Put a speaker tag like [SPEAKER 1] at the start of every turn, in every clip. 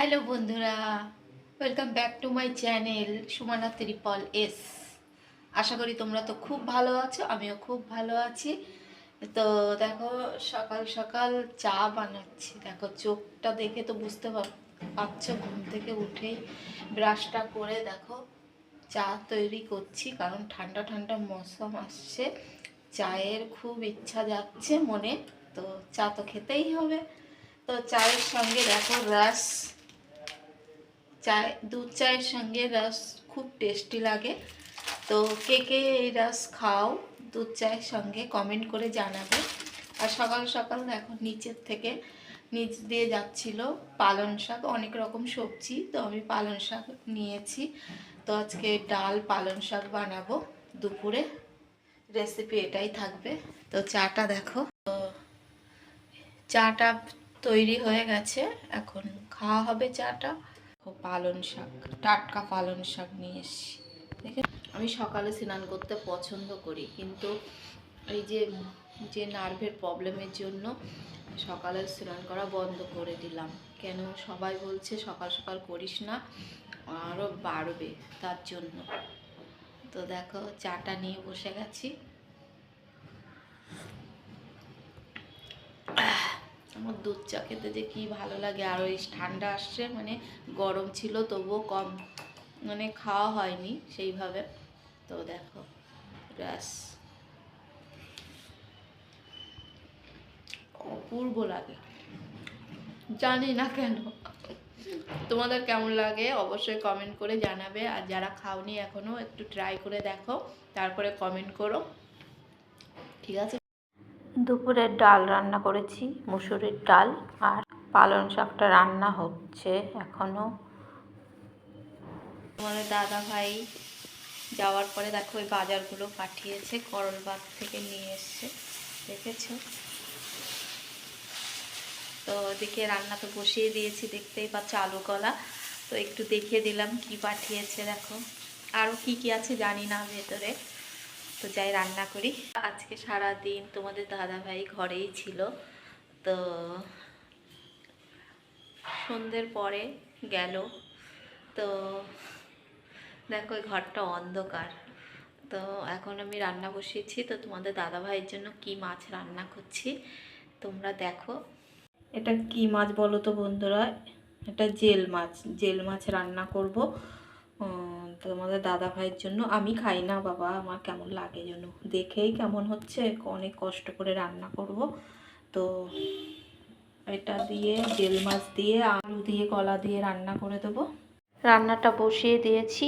[SPEAKER 1] Hello বন্ধুরা welcome back to my channel Sumana triple S আশা করি তোমরা তো খুব ভালো আছো, আমিও খুব ভালো আছি। তো দেখো, সকাল সকাল চা বানাচ্ছি। দেখো, চোখটা দেখে তো বুঝতে পার পারছ? ঘুম থেকে উঠেই ব্রাশটা করে দেখো, চা তৈরি করছি, কারণ ঠান্ডা ঠান্ডা মৌসুম আসছে। চায়ের খুব ইচ্ছা যাচ্ছে মনে, তো চা তো খেতেই হবে। তো চায়ের সঙ্গে দেখো, রস চায় দুধ চায়ের সঙ্গে রস খুব টেস্টি লাগে। তো কে কে এই রস খাও, দুধ চায়ের সঙ্গে কমেন্ট করে জানাবে। আর সকাল সকাল দেখো নিচের থেকে নিচ দিয়ে যাচ্ছিল পালং শাক, অনেক রকম সবজি। তো আমি পালং শাক নিয়েছি। তো আজকে ডাল, পালং শাক বানাবো দুপুরে। রেসিপি এটাই থাকবে। তো চাটা দেখো। তো চাটা তৈরি হয়ে গেছে। এখন খাওয়া হবে চাটা। ও পালং শাক, টাটকা পালং শাক নিয়ে এসছি। দেখে আমি সকালে স্নান করতে পছন্দ করি, কিন্তু এই যে যে নার্ভের প্রবলেমের জন্য সকালে স্নান করা বন্ধ করে দিলাম। কেন? সবাই বলছে সকাল সকাল করিস না আরও বাড়বে তার জন্য। তো দেখো, চাটা নিয়ে বসে গেছি। আমার দুধ চা খেতে যে কী ভালো লাগে, আর ওই ঠান্ডা আসছে মানে গরম ছিল, তবুও কম মানে খাওয়া হয়নি সেইভাবে। তো দেখো রাস অপূর্ব লাগে। জানি না কেন। তোমাদের কেমন লাগে, অবশ্যই কমেন্ট করে জানাবে, আর যারা খাওনি এখনও একটু ট্রাই করে দেখো, তারপরে কমেন্ট করো। ঠিক আছে? দুপুরের ডাল রান্না করেছি, মুসুরির ডাল আর পালং শাকটা রান্না হচ্ছে এখনও তোমাদের দাদা ভাই যাওয়ার পরে দেখো ওই বাজারগুলো পাঠিয়েছে, করলবাগ থেকে নিয়ে এসছে, দেখেছ? তো ওদিকে রান্না তো বসিয়ে দিয়েছি, দেখতেই পাচ্ছ আলু কলা তো একটু দেখিয়ে দিলাম কি পাঠিয়েছে, দেখো। আরও কি কি আছে জানি না ভেতরে। তো যাই, রান্না করি। আজকে সারা দিন তোমাদের দাদা ভাই ঘরেই ছিল। তো সন্ধ্যের পরে গেল। তো দেখো ওই ঘরটা অন্ধকার। তো এখন আমি রান্না বসিয়েছি। তো তোমাদের দাদা ভাইয়ের জন্য কি মাছ রান্না করছি, তোমরা দেখো। এটা কি মাছ বলো তো বন্ধুরা? এটা জেল মাছ। জেল মাছ রান্না করব। তোমাদের দাদা ভাইয়ের জন্য আমি খাই না, বাবা। আমার কেমন লাগে যেন। দেখেই কেমন হচ্ছে। অনেক কষ্ট করে রান্না করব। তো এটা দিয়ে জেল মাছ দিয়ে, আলু দিয়ে, কলা দিয়ে রান্না করে দেবো। রান্নাটা বসিয়ে দিয়েছি।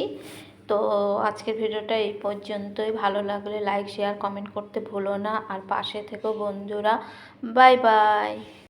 [SPEAKER 1] তো আজকের ভিডিওটা এই পর্যন্তই। ভালো লাগলে লাইক শেয়ার কমেন্ট করতে ভুলো না। আর পাশে থেকো বন্ধুরা। Bye bye